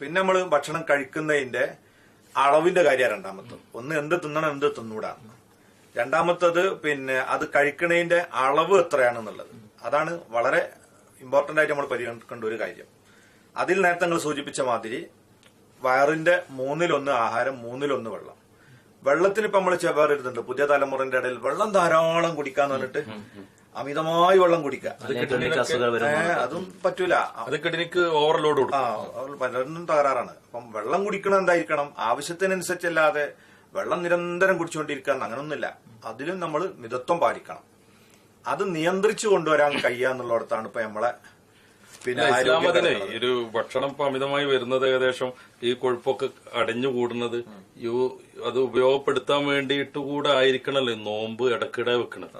പിന്നെ നമ്മൾ ഭക്ഷണം കഴിക്കുന്നതിന്റെ അളവിന്റെ കാര്യം രണ്ടാമത്തത്. ഒന്ന് എന്ത് തിന്നണം എന്ത് തിന്നൂടാ. രണ്ടാമത്തത് പിന്നെ അത് കഴിക്കണതിന്റെ അളവ് എത്രയാണെന്നുള്ളത്. അതാണ് വളരെ ഇമ്പോർട്ടന്റ് ആയിട്ട് നമ്മൾ പരിഗണിക്കേണ്ട ഒരു കാര്യം. അതിൽ നേരത്തെ നിങ്ങൾ സൂചിപ്പിച്ച മാതിരി വയറിന്റെ മൂന്നിലൊന്ന് ആഹാരം മൂന്നിലൊന്ന് വെള്ളം. വെള്ളത്തിന് ഇപ്പൊ നമ്മൾ ചെവേറിരുന്നുണ്ട് പുതിയ തലമുറന്റെ ഇടയിൽ വെള്ളം ധാരാളം കുടിക്കാന്ന് പറഞ്ഞിട്ട് അമിതമായി വെള്ളം കുടിക്കുക. അതും പറ്റൂല. കിഡ്നിക്ക് ഓവർലോഡ് കൊടുക്കും. ആ പലരും തകരാറാണ്. അപ്പം വെള്ളം കുടിക്കണം എന്തായിരിക്കണം? ആവശ്യത്തിനനുസരിച്ചല്ലാതെ വെള്ളം നിരന്തരം കുടിച്ചുകൊണ്ടിരിക്കുക അങ്ങനൊന്നുമില്ല. അതിലും നമ്മൾ മിതത്വം പാലിക്കണം. അത് നിയന്ത്രിച്ചു കൊണ്ടുവരാൻ കഴിയുക എന്നുള്ളിടത്താണ് ഇപ്പൊ നമ്മളെ പിന്നെ. ഒരു ഭക്ഷണം ഇപ്പൊ അമിതമായി വരുന്നത് ഏകദേശം ഈ കൊഴുപ്പൊക്കെ അടഞ്ഞു കൂടുന്നത് യു അത് ഉപയോഗപ്പെടുത്താൻ വേണ്ടിയിട്ട് കൂടെ ആയിരിക്കണല്ലോ നോമ്പ് ഇടക്കിടെ വെക്കണത്.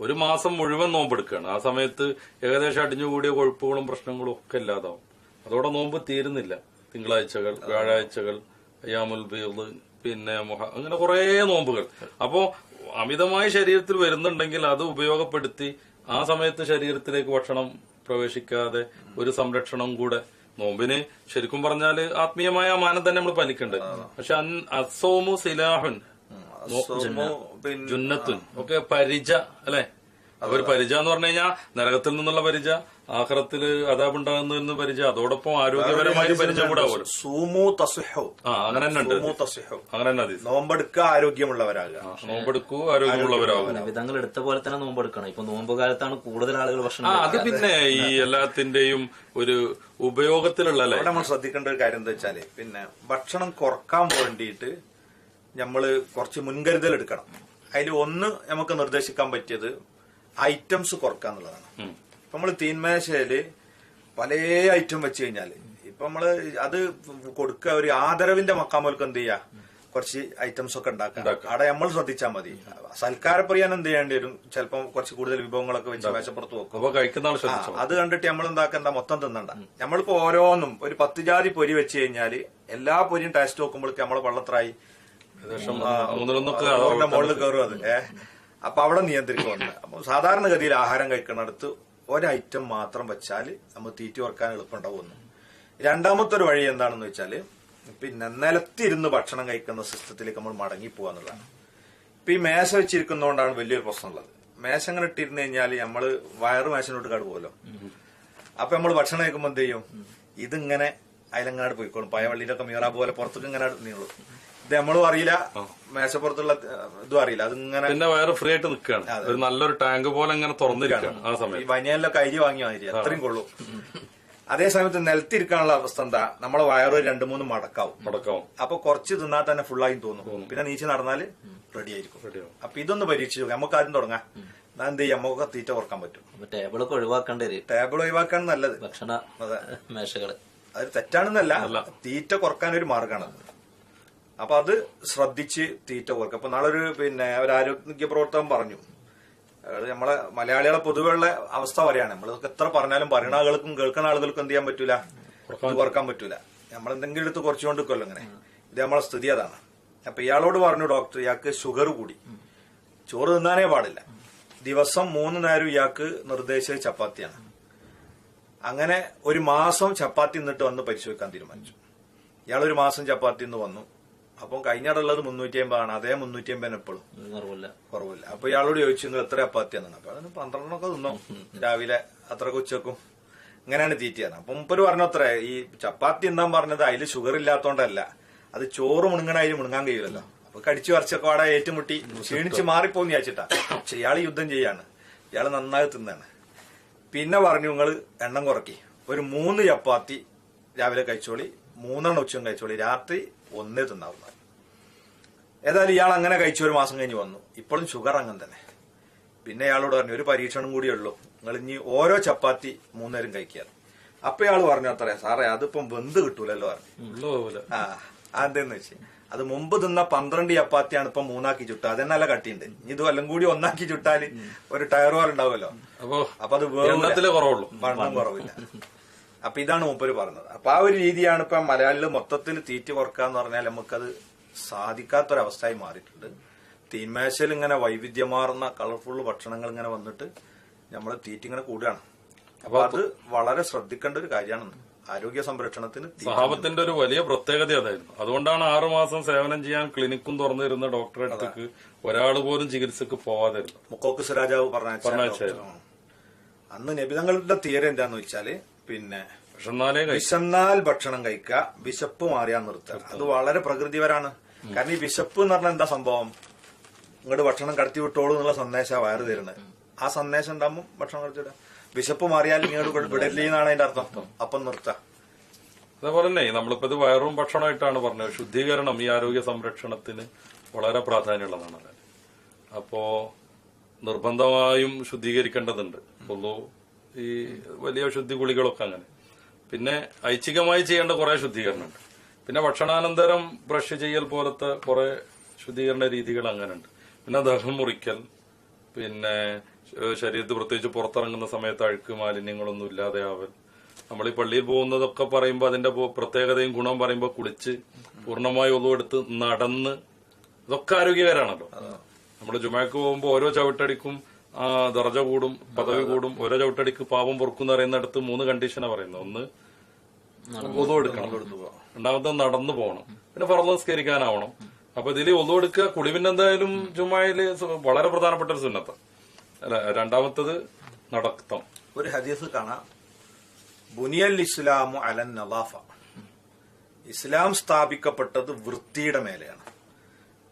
ഒരു മാസം മുഴുവൻ നോമ്പ് എടുക്കുകയാണ് ആ സമയത്ത് ഏകദേശം അടിഞ്ഞുകൂടിയ കൊഴുപ്പുകളും പ്രശ്നങ്ങളും ഒക്കെ ഇല്ലാതാവും. അതോടെ നോമ്പ് തീരുന്നില്ല. തിങ്കളാഴ്ചകൾ വ്യാഴാഴ്ചകൾ അയ്യാമുൽ ബീദ് പിന്നെ മുഹ അങ്ങനെ കുറേ നോമ്പുകൾ. അപ്പോ അമിതമായി ശരീരത്തിൽ വരുന്നുണ്ടെങ്കിൽ അത് ഉപയോഗപ്പെടുത്തി ആ സമയത്ത് ശരീരത്തിലേക്ക് ഭക്ഷണം പ്രവേശിക്കാതെ ഒരു സംരക്ഷണം കൂടെ നോമ്പിന് ശരിക്കും പറഞ്ഞാൽ ആത്മീയമായ മാനം തന്നെ നമ്മൾ പാലിക്കേണ്ടത്. പക്ഷെ അസോമു സിലാഹുൻ ജുന്നത്തുൻ. ഒക്കെ പരിച അല്ലെ? അവർ പരിച എന്ന് പറഞ്ഞു കഴിഞ്ഞാൽ നരകത്തിൽ നിന്നുള്ള പരിച ആഹ്റത്തിൽ അതാപുണ്ടാകുന്ന പരിച അതോടൊപ്പം ആരോഗ്യപരമായ പരിച കൂടെ സൂമു തസുഹു. ആ അങ്ങനെ തന്നെ ഉണ്ട്. സൂമു തസുഹു. അങ്ങനെ തന്നെ നോമ്പെടുക്കുക ആരോഗ്യമുള്ളവരാകുക. നോമ്പെടുക്കൂ ആരോഗ്യമുള്ളവരാവും വിധങ്ങൾ എടുത്ത പോലെ തന്നെ നോമ്പെടുക്കണം. ഇപ്പൊ നോമ്പ് കാലത്താണ് കൂടുതൽ ആളുകൾ ആ ഭക്ഷണം അത്. പിന്നെ ഈ എല്ലാത്തിന്റെയും ഒരു ഉപയോഗത്തിലുള്ള അല്ലെ? അവിടെ നമ്മൾ ശ്രദ്ധിക്കേണ്ട ഒരു കാര്യം എന്താ വെച്ചാൽ പിന്നെ ഭക്ഷണം കുറയ്ക്കാൻ വേണ്ടിയിട്ട് നമ്മൾ കുറച്ച് മുൻകരുതൽ എടുക്കണം. അതിൽ ഒന്ന് നമുക്ക് നിർദ്ദേശിക്കാൻ പറ്റിയത് ഐറ്റംസ് കുറക്കുക എന്നുള്ളതാണ്. ഇപ്പൊ നമ്മൾ തീന്മേശയിൽ പല ഐറ്റം വെച്ച് കഴിഞ്ഞാൽ ഇപ്പൊ നമ്മൾ അത് കൊടുക്കുക ഒരു ആദരവിന്റെ മക്കാമോൽക്ക് എന്ത് ചെയ്യാ? കുറച്ച് ഐറ്റംസ് ഒക്കെ ഉണ്ടാക്കാം അവിടെ നമ്മൾ ശ്രദ്ധിച്ചാൽ മതി. സൽക്കാരപ്രിയാൻ എന്ത് ചെയ്യേണ്ടി വരും? ചിലപ്പോൾ കുറച്ച് കൂടുതൽ വിഭവങ്ങളൊക്കെ വെച്ച് മേശപ്പുറത്ത് വെക്കും. ശ്രദ്ധിച്ചോ അത് കണ്ടിട്ട് നമ്മൾ എന്താക്കണ്ട മൊത്തം തിന്നണ്ട. നമ്മളിപ്പോ ഓരോന്നും ഒരു പത്ത് ജാതി പൊരി വെച്ച് കഴിഞ്ഞാൽ എല്ലാ പൊരിയും ടേസ്റ്റ് നോക്കുമ്പോഴേക്ക് നമ്മൾ വെള്ളത്രായി ഏകദേശം മൂന്നിലൊന്നൊക്കെ അവരുടെ മുകളിൽ കയറും അത്. ഏഹ് അപ്പൊ അവിടെ നിയന്ത്രിക്കുന്നുണ്ട് അപ്പൊ സാധാരണഗതിയിൽ ആഹാരം കഴിക്കുന്നിടത്ത് ഒരൈറ്റം മാത്രം വെച്ചാൽ നമ്മൾ തീറ്റി ഓർക്കാൻ എളുപ്പമുണ്ടാവുന്നു രണ്ടാമത്തെ ഒരു വഴി എന്താണെന്ന് വെച്ചാൽ പിന്നെ നിലത്തിരുന്ന് ഭക്ഷണം കഴിക്കുന്ന സിസ്റ്റത്തിലേക്ക് നമ്മൾ മടങ്ങി പോകാന്നുള്ളതാണ് ഇപ്പൊ ഈ മേശ വെച്ചിരിക്കുന്നതുകൊണ്ടാണ് വലിയൊരു പ്രശ്നമുള്ളത്. മേശ അങ്ങനെ ഇട്ടിരുന്നു കഴിഞ്ഞാൽ നമ്മൾ വയറ് മേശനോട്ട് കാട് പോകുമല്ലോ അപ്പൊ നമ്മൾ ഭക്ഷണം കഴിക്കുമ്പോൾ എന്ത് ചെയ്യും? ഇതിങ്ങനെ അയലങ്ങാട് പോയിക്കോളും. പഴവള്ളിയിലൊക്കെ മീറ പോലെ പുറത്തേക്ക് ഇങ്ങനെ നീളും. ഇത് നമ്മളും അറിയില്ല. മേശപ്പുറത്തുള്ള ഇതും അറിയില്ല. അതിങ്ങനെ പിന്നെ വയറ് ഫ്രീ ആയിട്ട് നിൽക്കുകയാണ് ഒരു നല്ലൊരു ടാങ്ക് പോലെ ഇങ്ങനെ തുറന്നിരിക്കുകയാണ് ആ സമയം ഈ ബനിയനിലൊക്കെ അരി വാങ്ങി മാതിരി അത്രയും കൊള്ളും. അതേ സമയത്ത് നിലത്തിരിക്കാനുള്ള അവസ്ഥ എന്താ? നമ്മളെ വയറ് രണ്ടു മൂന്ന് മടക്കാവും. മടക്കാവും. അപ്പൊ കുറച്ച് തിന്നാൽ തന്നെ ഫുള്ളായി തോന്നും. പിന്നെ നീച്ച് നടന്നാൽ റെഡി ആയിരിക്കും അപ്പൊ ഇതൊന്ന് പരീക്ഷിച്ചു നോക്കാം. നമുക്ക് ആദ്യം തുടങ്ങാം. എന്നാ എന്ത് ചെയ്യാം? നമുക്ക് തീറ്റ കുറയ്ക്കാൻ പറ്റും. ടേബിൾ ടേബിളൊക്കെ ഒഴിവാക്കേണ്ടി വരും. ടേബിൾ ഒഴിവാക്കാൻ നല്ലത്. ഭക്ഷണ മേശകൾ. അത് തെറ്റാണെന്നല്ല. തീറ്റ കുറയ്ക്കാൻ ഒരു മാർഗമാണ്. അപ്പൊ അത് ശ്രദ്ധിച്ച് തീറ്റ കൊടുക്കുക അപ്പൊ നാളെ ഒരു പിന്നെ ഒരു ആരോഗ്യ പ്രവർത്തകൻ പറഞ്ഞു. അതായത് നമ്മളെ മലയാളികളെ പൊതുവെയുള്ള അവസ്ഥ പറയാണ്. നമ്മൾ എത്ര പറഞ്ഞാലും പറയുന്ന ആളുകൾക്കും കേൾക്കുന്ന ആളുകൾക്കും എന്ത് ചെയ്യാൻ പറ്റൂല? ഓർക്കാൻ കുറയ്ക്കാൻ പറ്റൂല നമ്മൾ എന്തെങ്കിലും എടുത്ത് കൊല്ലം അങ്ങനെ ഇത് നമ്മളെ സ്ഥിതി അതാണ്. അപ്പൊ ഇയാളോട് പറഞ്ഞു ഡോക്ടർ ഇയാൾക്ക് ഷുഗർ കൂടി. ചോറ് തിന്നാനേ പാടില്ല. ദിവസം മൂന്ന് നേരം ഇയാൾക്ക് നിർദ്ദേശിച്ച ചപ്പാത്തിയാണ്. അങ്ങനെ ഒരു മാസം ചപ്പാത്തി നിന്നിട്ട് വന്ന് പരിശോധിക്കാൻ തീരുമാനിച്ചു. ഇയാൾ ഒരു മാസം ചപ്പാത്തി നിന്ന് വന്നു. അപ്പം കഴിഞ്ഞാടുള്ളത് മുന്നൂറ്റി അമ്പതാണ് അതേ മുന്നൂറ്റി അമ്പതിന് എപ്പോഴും കുറവില്ല. കുറവില്ല. അപ്പൊ ഇയാളോട് ചോദിച്ചു നിങ്ങൾ എത്ര അപ്പാത്തിയാണ് അപ്പൊ അതിന് പന്ത്രണ്ടെണ്ണൊക്കെ തിന്നോ. രാവിലെ അത്രയ്ക്ക് ഉച്ചക്കും. ഇങ്ങനെയാണ് തീറ്റിയാണ് അപ്പൊ മുപ്പര് പറഞ്ഞത്ര ഈ ചപ്പാത്തി തിന്നാൻ പറഞ്ഞത് അതിൽ ഷുഗർ ഇല്ലാത്തോണ്ടല്ല. അത് ചോറ് മുണുങ്ങണ അതിൽ മുണുങ്ങാൻ കഴിയുമല്ലോ അപ്പൊ കടിച്ചു വരച്ചൊക്കെ അവിടെ ഏറ്റുമുട്ടി. ക്ഷീണിച്ച് മാറിപ്പോന്ന് വിചാരിച്ചിട്ടാ. പക്ഷെ ഇയാൾ യുദ്ധം ചെയ്യാണ്. ഇയാൾ നന്നായി തിന്നാണ്. പിന്നെ പറഞ്ഞു നിങ്ങൾ എണ്ണം കുറക്കി. ഒരു മൂന്ന് ചപ്പാത്തി രാവിലെ കഴിച്ചോളി. മൂന്നെണ്ണം ഉച്ചയും കഴിച്ചോളി. രാത്രി ഒന്നേ തിന്നാവുന്ന ഏതായാലും ഇയാൾ അങ്ങനെ കഴിച്ചു ഒരു മാസം കഴിഞ്ഞ് വന്നു. ഇപ്പോഴും ഷുഗർ അങ്ങനെ തന്നെ. പിന്നെ ഇയാളോട് പറഞ്ഞു ഒരു പരീക്ഷണം കൂടിയേ ഉള്ളൂ. നിങ്ങൾ ഇനി ഓരോ ചപ്പാത്തി മൂന്നേരം കഴിക്കുക. അപ്പൊ ഇയാൾ പറഞ്ഞു അത്രേ സാറേ അതിപ്പം വെന്ത് കിട്ടൂലല്ലോ. പറഞ്ഞു ആ അതെന്ന് വെച്ച് അത് മുമ്പ് തിന്ന പന്ത്രണ്ട് ചപ്പാത്തിയാണ് ഇപ്പൊ മൂന്നാക്കി ചുട്ടുക അതന്നല്ല കട്ടിയുണ്ട്? ഇനി ഇത് വല്ലതും കൂടി ഒന്നാക്കി ചുട്ടാൽ ഒരു ടയർ വാർ ഉണ്ടാവുമല്ലോ. അപ്പൊ അത്. എണ്ണത്തിലേ കുറവുള്ളൂ. വണ്ണം കുറവില്ല. അപ്പൊ ഇതാണ് മൂപ്പര് പറഞ്ഞത്. അപ്പൊ ആ ഒരു രീതിയാണ് ഇപ്പൊ മലയാളികൾ മൊത്തത്തിൽ തീറ്റ കുറക്കുക എന്ന് പറഞ്ഞാൽ നമുക്കത് സാധിക്കാത്തൊരവസ്ഥയായി മാറിയിട്ടുണ്ട്. തീന്മേശയിൽ ഇങ്ങനെ വൈവിധ്യമാർന്ന കളർഫുൾ ഭക്ഷണങ്ങൾ ഇങ്ങനെ വന്നിട്ട് നമ്മൾ തീറ്റ ഇങ്ങനെ കൂടുകയാണ് അപ്പൊ അത് വളരെ ശ്രദ്ധിക്കേണ്ട ഒരു കാര്യമാണ്. ആരോഗ്യ സംരക്ഷണത്തിന് സ്വഭാവത്തിന്റെ സഹാബത്തിന്റെ ഒരു വലിയ പ്രത്യേകത അതായിരുന്നു അതുകൊണ്ടാണ് ആറുമാസം സേവനം ചെയ്യാൻ ക്ലിനിക്കും തുറന്നിരുന്ന ഡോക്ടറെ അടുത്തേക്ക് ഒരാൾ പോലും ചികിത്സക്ക് പോവാതിരുന്നു മുക്കോക്കസ് രാജാവ് പറഞ്ഞ. അന്ന് നബിതങ്ങളുടെ തീരെ എന്താന്ന് വെച്ചാൽ പിന്നെ വിശന്നാൽ ഭക്ഷണം കഴിക്കുക വിശപ്പ് മാറിയാൽ നിർത്തുക അത് വളരെ പ്രകൃതിപരാണ്. കാരണം ഈ വിശപ്പ് എന്ന് പറഞ്ഞാൽ എന്താ സംഭവം? ഇങ്ങോട്ട് ഭക്ഷണം കടത്തി വിട്ടോളൂ എന്നുള്ള സന്ദേശമാണ് വയറ് തരുന്നത് ആ സന്ദേശം ഉണ്ടാകുമ്പോൾ ഭക്ഷണം കടത്തിവിടുക വിശപ്പ് മാറിയാൽ ഇങ്ങോട്ട് വിടല്ലേ എന്നാണ് അതിന്റെ അർത്ഥം. അപ്പം നിർത്തുക അതേപോലെ തന്നെ നമ്മളിപ്പോ ഇത് വയറും ഭക്ഷണമായിട്ടാണ് പറഞ്ഞത്. ശുദ്ധീകരണം ഈ ആരോഗ്യ സംരക്ഷണത്തിന് വളരെ പ്രാധാന്യമുള്ളതാണ് അപ്പോ നിർബന്ധമായും ശുദ്ധീകരിക്കേണ്ടതുണ്ട്. ഉള്ളൂ ഈ വലിയ ശുദ്ധി ഗുളികളൊക്കെ അങ്ങനെ. പിന്നെ ഐച്ഛികമായി ചെയ്യേണ്ട കുറെ ശുദ്ധീകരണമുണ്ട്. പിന്നെ ഭക്ഷണാനന്തരം ബ്രഷ് ചെയ്യൽ പോലത്തെ കുറെ ശുദ്ധീകരണ രീതികൾ അങ്ങനെയുണ്ട്. പിന്നെ ദഹം മുറിക്കൽ പിന്നെ ശരീരത്തിൽ പ്രത്യേകിച്ച് പുറത്തിറങ്ങുന്ന സമയത്ത് അഴുക്ക് മാലിന്യങ്ങളൊന്നും ഇല്ലാതെ ആവൽ. നമ്മൾ ഈ പള്ളിയിൽ പോകുന്നതൊക്കെ പറയുമ്പോൾ അതിന്റെ പ്രത്യേകതയും ഗുണം പറയുമ്പോൾ കുളിച്ച് പൂർണമായി ഒതുവെടുത്ത് നടന്ന് ഇതൊക്കെ ആരോഗ്യകരമാണല്ലോ നമ്മൾ ജുമാക്ക് പോകുമ്പോൾ ഓരോ ചവിട്ടടിക്കും ദർജ കൂടും പദവി കൂടും ഓരോ ചവിട്ടടിക്ക് പാപം പൊറുക്കുന്ന പറയുന്നിടത്ത് മൂന്ന് കണ്ടീഷനാണ് പറയുന്നത്. ഒന്ന് ഒതു എടുക്കണം. രണ്ടാമത്തെ നടന്നു പോകണം. പിന്നെ ഫറദ് നിസ്കരിക്കാനാവണം. അപ്പൊ ഇതിൽ ഒതു എടുക്കുക പിന്നെ എന്തായാലും ജുമായിൽ വളരെ പ്രധാനപ്പെട്ട ഒരു സുന്നത്ത. അല്ല രണ്ടാമത്തത് നടത്തം. ഒരു ഹദീസ് കാണാം. ബുനിയൽ ഇസ്ലാമു അലൻ നവാഫ. ഇസ്ലാം സ്ഥാപിക്കപ്പെട്ടത് വൃത്തിയുടെ മേലെയാണ്.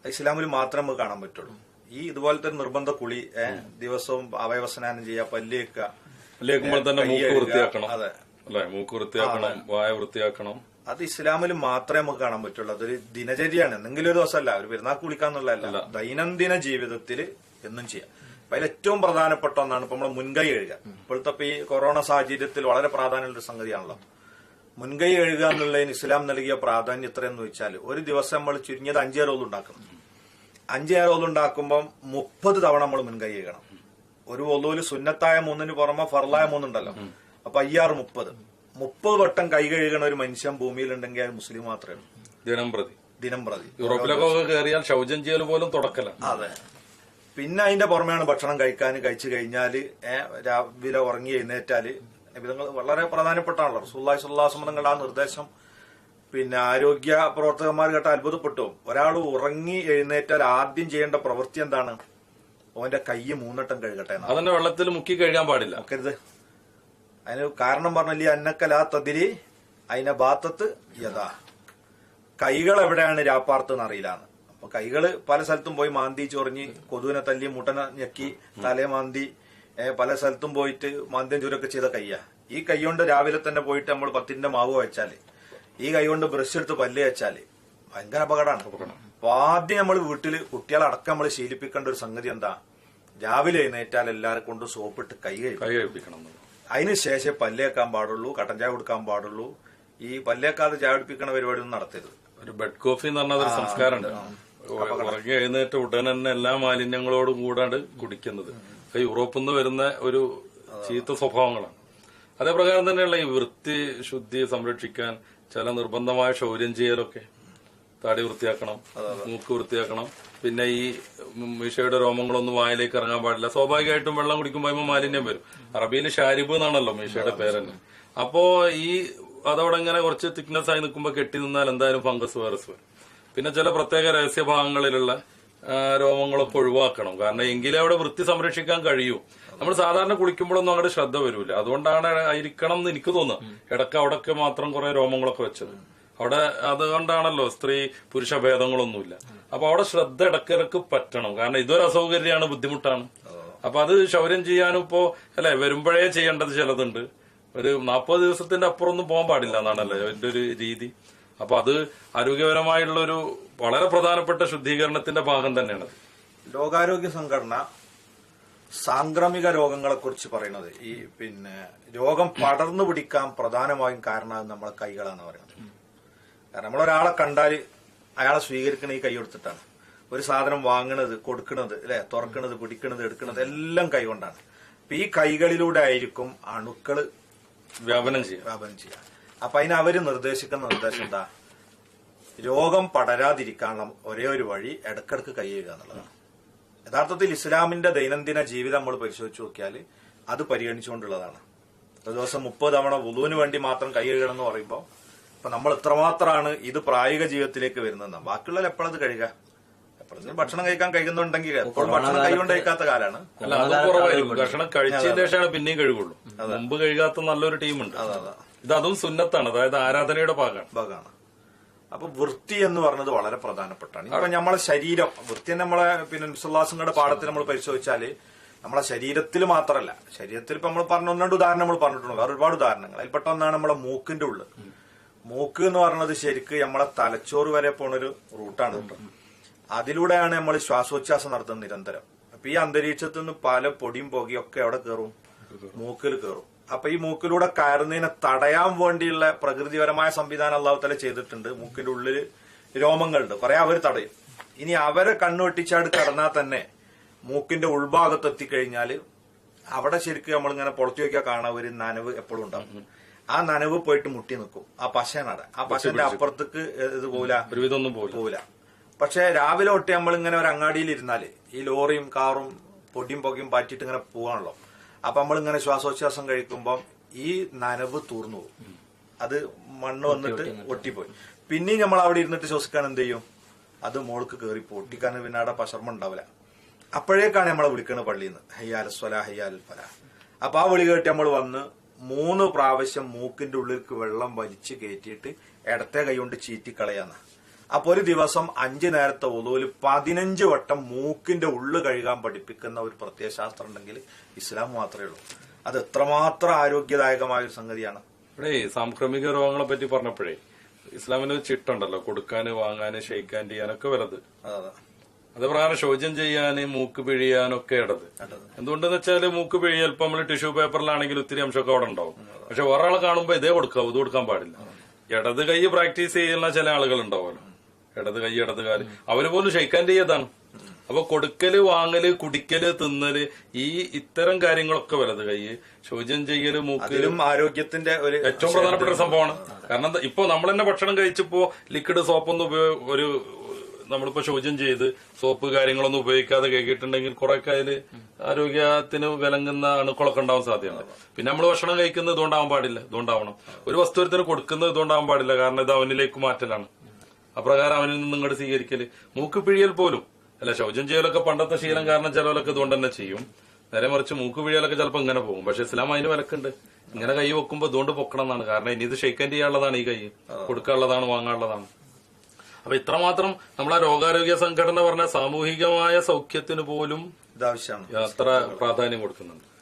ഇസ്ലാമിൽ മാത്രമേ നമുക്ക് കാണാൻ പറ്റുള്ളൂ. ഈ ഇതുപോലത്തെ ഒരു നിർബന്ധ കുളി ദിവസവും അവയവസ്നാനം ചെയ്യുക പല്ലേക്കുക പല്ലേക്കുമ്പോൾ തന്നെ മൂക്ക് വൃത്തിയാക്കണം. അതെ. അല്ലെ? മൂക്ക് വൃത്തിയാക്കണം വായ വൃത്തിയാക്കണം. അത് ഇസ്ലാമിൽ മാത്രമേ നമുക്ക് കാണാൻ പറ്റുള്ളൂ. അതൊരു ദിനചര്യയാണ്. എന്തെങ്കിലും ഒരു ദിവസമല്ല. ഒരു പെരുന്നാൾ കുളിക്കാന്നുള്ളതല്ല. ദൈനംദിന ജീവിതത്തിൽ എന്നും ചെയ്യാം. അപ്പൊ അതിൽ ഏറ്റവും പ്രധാനപ്പെട്ട ഒന്നാണ് ഇപ്പൊ നമ്മൾ മുൻകൈ കഴുകുക ഇപ്പോഴത്തെ ഈ കൊറോണ സാഹചര്യത്തിൽ വളരെ പ്രാധാന്യമുള്ള ഒരു സംഗതിയാണല്ലോ. മുൻകൈ കഴുകുക എന്നുള്ളതിന് ഇസ്ലാം നൽകിയ പ്രാധാന്യം എത്രയെന്ന് വെച്ചാൽ ഒരു ദിവസം നമ്മൾ ചുരുങ്ങിയത് അഞ്ചേ റോൾ ഉണ്ടാക്കണം. അഞ്ചേ റോൾ ഉണ്ടാക്കുമ്പോൾ മുപ്പത് തവണ നമ്മൾ മുൻകൈ ചെയ്യണം ഒരു ഒലൂൽ സുന്നത്തായ മൂന്നിന് പുറമെ ഫറലായ മൂന്നുണ്ടല്ലോ. അപ്പൊ അയ്യാറ് മുപ്പത്. മുപ്പത് വട്ടം കൈ കഴുകണ ഒരു മനുഷ്യൻ ഭൂമിയിലുണ്ടെങ്കിൽ അത് മുസ്ലിം മാത്രമേ ദിനം പ്രതി. ദിനം പ്രതി. യൂറോപ്പിലൊക്കെ കയറിയാൽ ശൗചം ചെയ്യൽ പോലും തുടക്കല അതെ. പിന്നെ അതിന്റെ പുറമെയാണ് ഭക്ഷണം കഴിക്കാൻ കഴിച്ചു കഴിഞ്ഞാൽ ഏ, രാവിലെ ഉറങ്ങി എഴുന്നേറ്റാൽ വിധങ്ങൾ വളരെ പ്രധാനപ്പെട്ടാണല്ലോ. റസൂല്ലായി സുല്ലാസമതങ്ങളുടെ ആ നിർദ്ദേശം പിന്നെ ആരോഗ്യ പ്രവർത്തകന്മാർ കേട്ട അത്ഭുതപ്പെട്ടു. ഒരാൾ ഉറങ്ങി എഴുന്നേറ്റാൽ ആദ്യം ചെയ്യേണ്ട പ്രവൃത്തി എന്താണ്? അവന്റെ കൈ മൂന്നട്ടം കഴുകട്ടെ അതിന്റെ വെള്ളത്തിൽ മുക്കി കഴുകാൻ പാടില്ല. നോക്കരുത്. അതിന് കാരണം പറഞ്ഞില്ലേ അന്നക്കലാ തതിരി അതിനെ ബാത്തത്ത് യഥാ. കൈകൾ എവിടെയാണ് രാപ്പാർത്തെന്ന് അറിയില്ലാന്ന് അപ്പൊ കൈകൾ പല സ്ഥലത്തും പോയി മാന്തി ചൊറിഞ്ഞ് കൊതുവിനെ തല്ലി മുട്ടനെ ഞെക്കി തലേ മാന്തി പല സ്ഥലത്തും പോയിട്ട് മാന്ദ്യം ചൂരൊക്കെ ചെയ്ത കയ്യാ. ഈ കൈ കൊണ്ട് രാവിലെ തന്നെ പോയിട്ട് നമ്മൾ പത്തിന്റെ മാവ് വെച്ചാൽ ഈ കൈ കൊണ്ട് ബ്രഷ് എടുത്ത് പല്ല് വെച്ചാൽ ഭയങ്കര അപകടമാണ്. അപ്പൊ ആദ്യം നമ്മൾ വീട്ടിൽ കുട്ടികളടക്കം നമ്മൾ ശീലിപ്പിക്കേണ്ട ഒരു സംഗതി എന്താ? രാവിലെ എഴുന്നേറ്റാൽ എല്ലാവരും കൊണ്ട് സോപ്പിട്ട് കൈ കൈ കഴിപ്പിക്കണം. അതിനുശേഷം പല്ലേക്കാൻ പാടുള്ളൂ കട്ടൻ ചായ കൊടുക്കാൻ പാടുള്ളൂ. ഈ പല്ലേക്കാതെ ചായ കുടിപ്പിക്കണ പരിപാടി ഒന്നും നടത്തരുത്. ഒരു ബെഡ് കോഫി എന്ന് പറഞ്ഞ സംസ്കാരമുണ്ട്. ഉറങ്ങി എഴുന്നേറ്റ് ഉടൻ തന്നെ എല്ലാ മാലിന്യങ്ങളോടും കൂടാണ്ട് കുടിക്കുന്നത്. യൂറോപ്പിൽ നിന്ന് വരുന്ന ഒരു ചീത്ത സ്വഭാവങ്ങളാണ്. അതേപ്രകാരം തന്നെയുള്ള ഈ വൃത്തി ശുദ്ധി സംരക്ഷിക്കാൻ ചില നിർബന്ധമായ ശൗര്യം ചെയ്യലൊക്കെ താടി വൃത്തിയാക്കണം മൂക്ക് വൃത്തിയാക്കണം. പിന്നെ ഈ മീശയുടെ രോമങ്ങളൊന്നും വായിലേക്ക് ഇറങ്ങാൻ പാടില്ല. സ്വാഭാവികമായിട്ടും വെള്ളം കുടിക്കുമ്പോൾ മാലിന്യം വരും. അറബിയിൽ ഷാരിബ് എന്നാണല്ലോ മീശയുടെ പേരന്നെ. അപ്പോ ഈ അതവിടെ ഇങ്ങനെ കുറച്ച് തിക്നെസ് ആയി നിൽക്കുമ്പോൾ കെട്ടി നിന്നാൽ എന്തായാലും ഫംഗസ് വൈറസ് വരും. പിന്നെ ചില പ്രത്യേക രഹസ്യഭാഗങ്ങളിലുള്ള ആ, രോമങ്ങളൊക്കെ ഒഴിവാക്കണം. കാരണം എങ്കിലേ അവിടെ വൃത്തി സംരക്ഷിക്കാൻ കഴിയൂ. നമ്മൾ സാധാരണ കുളിക്കുമ്പോഴൊന്നും അങ്ങോട്ട് ശ്രദ്ധ വരൂല. അതുകൊണ്ടാണ് ആയിരിക്കണം എന്ന് എനിക്ക് തോന്നുന്നത്. ഇടയ്ക്ക് അവിടൊക്കെ മാത്രം കുറെ രോമങ്ങളൊക്കെ വെച്ചത്. അവിടെ അതുകൊണ്ടാണല്ലോ സ്ത്രീ പുരുഷ ഭേദങ്ങളൊന്നുമില്ല. അപ്പൊ അവിടെ ശ്രദ്ധ ഇടക്കിടക്ക് പറ്റണം. കാരണം ഇതൊരു അസൗകര്യമാണ് ബുദ്ധിമുട്ടാണ്. അപ്പൊ അത് ശൗര്യം ചെയ്യാനും ഇപ്പോ അല്ലെ വരുമ്പോഴേ ചെയ്യേണ്ടത് ചിലതുണ്ട്. ഒരു നാൽപ്പത് ദിവസത്തിന്റെ അപ്പുറം ഒന്നും പോകാൻ പാടില്ല എന്നാണല്ലേ എന്റെ ഒരു രീതി. അപ്പൊ അത് ആരോഗ്യപരമായുള്ള ഒരു വളരെ പ്രധാനപ്പെട്ട ശുദ്ധീകരണത്തിന്റെ ഭാഗം തന്നെയാണ് ലോകാരോഗ്യ സംഘടന സാംക്രമിക രോഗങ്ങളെ കുറിച്ച് പറയുന്നത്. ഈ പിന്നെ രോഗം പടർന്നു പിടിക്കാൻ പ്രധാനമായും കാരണം നമ്മളെ കൈകളാണ് പറയുന്നത്. കാരണം നമ്മളൊരാളെ കണ്ടാൽ അയാളെ സ്വീകരിക്കണ ഈ കൈ കൊടുത്തിട്ടാണ്. ഒരു സാധനം വാങ്ങണത് കൊടുക്കണത് അല്ലെ? തുറക്കണത് പിടിക്കണത് എടുക്കണത് എല്ലാം കൈ കൊണ്ടാണ്. അപ്പൊ ഈ കൈകളിലൂടെ ആയിരിക്കും അണുക്കൾ വ്യാപനം ചെയ്യുക. വ്യാപനം ചെയ്യുക. അപ്പൊ അതിന് അവർ നിർദ്ദേശിക്കുന്ന നിർദ്ദേശം എന്താ? രോഗം പടരാതിരിക്കാനുള്ള ഒരേ ഒരു വഴി ഇടക്കിടക്ക് കൈയ്യുക എന്നുള്ളതാണ്. യഥാർത്ഥത്തിൽ ഇസ്ലാമിന്റെ ദൈനംദിന ജീവിതം നമ്മൾ പരിശോധിച്ചു നോക്കിയാൽ അത് പരിഗണിച്ചുകൊണ്ടുള്ളതാണ്. ഒരു ദിവസം മുപ്പത് തവണ വുളുവിന് വേണ്ടി മാത്രം കൈകഴുകണം എന്ന് പറയുമ്പോൾ ഇപ്പൊ നമ്മൾ ഇത്രമാത്രമാണ് ഇത് പ്രായോഗിക ജീവിതത്തിലേക്ക് വരുന്നത് ബാക്കിയുള്ളവർ എപ്പോഴത് കഴുകുക എപ്പോഴെങ്കിലും ഭക്ഷണം കഴിക്കാൻ കഴിക്കുന്നുണ്ടെങ്കിൽ എപ്പോഴും ഭക്ഷണം കൈകൊണ്ട് കഴിക്കാത്ത കാലാണ്. ഭക്ഷണം കഴിച്ചതിന് ശേഷമാണ് പിന്നെയും കഴുകുള്ളൂ മുമ്പ് കഴുകാത്ത നല്ലൊരു ടീമുണ്ട്. അതെ അതെ. ഇത് അതും സുന്നത്താണ് അതായത് ആരാധനയുടെ ഭാഗമാണ്. ഭാഗമാണ്. അപ്പൊ വൃത്തി എന്ന് പറഞ്ഞത് വളരെ പ്രധാനപ്പെട്ടാണ്. ഇപ്പൊ നമ്മളെ ശരീരം വൃത്തി നമ്മളെ പിന്നെ വിശ്വാസങ്ങളുടെ പാഠത്തിൽ നമ്മൾ പരിശോധിച്ചാൽ നമ്മളെ ശരീരത്തിൽ മാത്രമല്ല ശരീരത്തിൽ ഇപ്പൊ നമ്മൾ പറഞ്ഞ ഒന്നുണ്ട് ഉദാഹരണം നമ്മൾ പറഞ്ഞിട്ടുണ്ട്. വേറെ ഒരുപാട് ഉദാഹരണങ്ങൾ. അതിൽപ്പെട്ട പെട്ടൊന്നാണ് നമ്മളെ മൂക്കിന്റെ ഉള്ളിൽ മൂക്ക് എന്ന് പറയുന്നത് ശരിക്ക് നമ്മളെ തലച്ചോറ് വരെ പോണൊരു റൂട്ടാണ്. അതിലൂടെയാണ് നമ്മൾ ശ്വാസോച്ഛാസം നടത്തുന്നത് നിരന്തരം. അപ്പൊ ഈ അന്തരീക്ഷത്തിൽ നിന്ന് പല പൊടിയും പുകയും ഒക്കെ എവിടെ കയറും മൂക്കിൽ കയറും അപ്പൊ ഈ മൂക്കിലൂടെ കയറുന്നതിനെ തടയാൻ വേണ്ടിയുള്ള പ്രകൃതിപരമായ സംവിധാനം അള്ളാഹുത്തല തല ചെയ്തിട്ടുണ്ട്. മൂക്കിന്റെ ഉള്ളിൽ രോമങ്ങളുണ്ട്. കുറെ അവർ തടയും. ഇനി അവരെ കണ്ണുവെട്ടിച്ചാട് കടന്നാൽ തന്നെ മൂക്കിന്റെ ഉൾഭാഗത്ത് എത്തിക്കഴിഞ്ഞാൽ അവിടെ ശരിക്കും നമ്മളിങ്ങനെ പുറത്തു നോക്കിയാൽ കാണാൻ ഒരു നനവ് എപ്പോഴും ഉണ്ടാവും. ആ നനവ് പോയിട്ട് മുട്ടി നിൽക്കും. ആ പശനട ആ പശന്റെ അപ്പുറത്തേക്ക് ഇത് പോല ഒന്നും പോലും പോവില്ല. പക്ഷെ രാവിലെ തൊട്ട് നമ്മളിങ്ങനെ ഒരു അങ്ങാടിയിൽ ഇരുന്നാൽ ഈ ലോറിയും കാറും പൊടിയും പുകയും പാറ്റിട്ട് ഇങ്ങനെ പോവാണല്ലോ അപ്പൊ നമ്മൾ ഇങ്ങനെ ശ്വാസോച്ഛ്വാസം കഴിക്കുമ്പോൾ ഈ നനവ് തൂർന്നു പോകും അത് മണ്ണ് വന്നിട്ട് ഒട്ടിപ്പോയി. പിന്നെയും നമ്മൾ അവിടെ ഇരുന്നിട്ട് ശ്വസിക്കാൻ എന്ത് ചെയ്യും? അത് മോൾക്ക് കയറി പൊട്ടിക്കാൻ പിന്നെ അവിടെ പശർമ്മ ഉണ്ടാവില്ല. അപ്പോഴേക്കാണ് നമ്മളെ വിളിക്കുന്നത് പള്ളിയിൽ നിന്ന് ഹയ്യാൽ സ്വല ഹയ്യാൽ ഫല. അപ്പൊ ആ വിളി കേട്ട് നമ്മൾ വന്ന് മൂന്ന് പ്രാവശ്യം മൂക്കിന്റെ ഉള്ളിലേക്ക് വെള്ളം വലിച്ചു കയറ്റിയിട്ട് ഇടത്തെ കൈ കൊണ്ട് ചീറ്റിക്കളയാന്ന്. അപ്പൊ ഒരു ദിവസം അഞ്ചു നേരത്തെ ഒതുവിൽ പതിനഞ്ച് വട്ടം മൂക്കിന്റെ ഉള്ളു കഴുകാൻ പഠിപ്പിക്കുന്ന ഒരു പ്രത്യയശാസ്ത്രം ഉണ്ടെങ്കിൽ ഇസ്ലാം മാത്രമേ ഉള്ളൂ. അത് എത്രമാത്രം ആരോഗ്യദായകമായ ഒരു സംഗതിയാണ്. ഇവിടെ സാംക്രമിക രോഗങ്ങളെ പറ്റി പറഞ്ഞപ്പോഴേ ഇസ്ലാമിന് ചിട്ടുണ്ടല്ലോ. കൊടുക്കാന് വാങ്ങാന് ഷെയ്ക്കാൻ ചെയ്യാനൊക്കെ അതെ. അത് പ്രകാരം ശോചം ചെയ്യാന് മൂക്ക് പിഴിയാനൊക്കെ ഇടത്. എന്തുകൊണ്ടെന്ന് വെച്ചാൽ മൂക്ക് പിഴി ചിലപ്പോ നമ്മൾ ടിഷ്യൂ പേപ്പറിലാണെങ്കിൽ ഒത്തിരി അംശമൊക്കെ അവിടെ ഉണ്ടാവും. പക്ഷെ ഒരാളെ കാണുമ്പോ ഇതേ കൊടുക്കാവൂ ഇത് കൊടുക്കാൻ പാടില്ല. ഇടത് കൈ പ്രാക്ടീസ് ചെയ്യുന്ന ചില ആളുകൾ ഉണ്ടാവുമല്ലോ ഇടത് കൈ ഇടത് കാൽ. അവർ പോലും ഷെയ്ക്കാൻ ചെയ്യതാണ് അപ്പൊ കൊടുക്കൽ വാങ്ങൽ കുടിക്കൽ തിന്നൽ ഈ ഇത്തരം കാര്യങ്ങളൊക്കെ വലത് കൈ. ശോചം ചെയ്യൽ മൂക്കലും ആരോഗ്യത്തിന്റെ ഒരു ഏറ്റവും പ്രധാനപ്പെട്ട ഒരു സംഭവമാണ്. കാരണം ഇപ്പൊ നമ്മൾ തന്നെ ഭക്ഷണം കഴിച്ചപ്പോ ലിക്വിഡ് സോപ്പൊന്നും ഉപയോഗ ഒരു നമ്മളിപ്പോ ശോചം ചെയ്ത് സോപ്പ് കാര്യങ്ങളൊന്നും ഉപയോഗിക്കാതെ കഴിക്കിട്ടുണ്ടെങ്കിൽ കുറെ അതിൽ ആരോഗ്യത്തിന് വിലങ്ങുന്ന അണുക്കളൊക്കെ ഉണ്ടാവാൻ സാധ്യമാണ് പിന്നെ നമ്മൾ ഭക്ഷണം കഴിക്കുന്നത് ഇതുകൊണ്ടാവാൻ പാടില്ല ഇതുകൊണ്ടാവണം. ഒരു വസ്തുവരത്തിന് കൊടുക്കുന്നത് ഇതുകൊണ്ടാവാൻ പാടില്ല കാരണം ഇത് അവനിലേക്ക് മാറ്റലാണ്. അപ്രകാരം അവനിൽ നിന്ന് ഇങ്ങോട്ട് സ്വീകരിക്കൽ. മൂക്ക് പിഴിയൽ പോലും. അല്ല ശൗചം ചെയ്യലൊക്കെ പണ്ടത്തെ ശീലം കാരണം ചിലവരൊക്കെ ഇതുകൊണ്ട് തന്നെ ചെയ്യും. നേരെ മറിച്ച് മൂക്ക് പിഴിയലൊക്കെ ചിലപ്പോൾ ഇങ്ങനെ പോകും. പക്ഷെ ഇസ്ലാം അതിന് വിലക്കുണ്ട്. ഇങ്ങനെ കൈ വെക്കുമ്പോൾ ഇതുകൊണ്ട് പൊക്കണം എന്നാണ്. കാരണം ഇനി ഇത് ഷെയ്ക്കാൻ ചെയ്യാനുള്ളതാണ് ഈ കൈ. കൊടുക്കാനുള്ളതാണ് വാങ്ങാനുള്ളതാണ്. അപ്പൊ ഇത്രമാത്രം നമ്മളെ രോഗാരോഗ്യ സംഘടന പറഞ്ഞ സാമൂഹികമായ സൗഖ്യത്തിന് പോലും ഇതാവശ്യമാണ്. അത്ര പ്രാധാന്യം കൊടുക്കുന്നുണ്ട്.